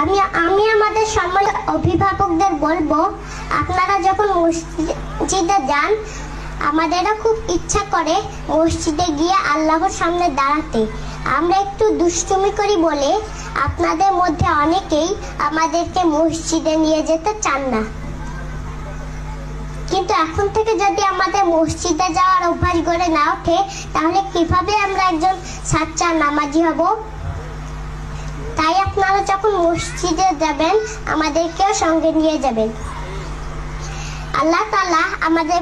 আমি আমি আমাদের সম্মানিত অভিভাবকদের বলব, আপনারা যখন মসজিদে যান আমাদেরও খুব ইচ্ছা করে মসজিদে গিয়ে আল্লাহর সামনে দাঁড়াতে। আমরা একটু দুষ্টুমি করি বলে আপনাদের মধ্যে অনেকেই আমাদেরকে মসজিদে নিয়ে যেতে চান না। কিন্তু এখন থেকে যদি আমাদের মসজিদে যাওয়ার অভ্যাস গড়ে না ওঠে, তাহলে কীভাবে আমরা একজন সাচ্চা নামাজি হব? তাই আপনারা যখন মসজিদে যাবেন, আমাদেরকেও সঙ্গে নিয়ে যাবেন। আল্লাহ তালা আমাদের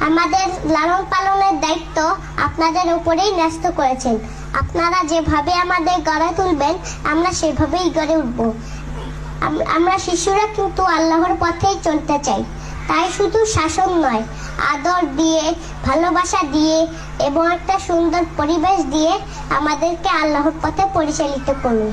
আমাদের লালন পালনের দায়িত্ব আপনাদের উপরেই ন্যস্ত করেছেন। আপনারা যেভাবে আমাদের গড়ে তুলবেন, আমরা সেভাবেই গড়ে উঠব। আম- আমরা শিশুরা কিন্তু আল্লাহর পথেই চলতে চাই। তাই শুধু শাসন নয়, আদর দিয়ে, ভালোবাসা দিয়ে এবং একটা সুন্দর পরিবেশ দিয়ে আমাদেরকে আল্লাহর পথে পরিচালিত করুন।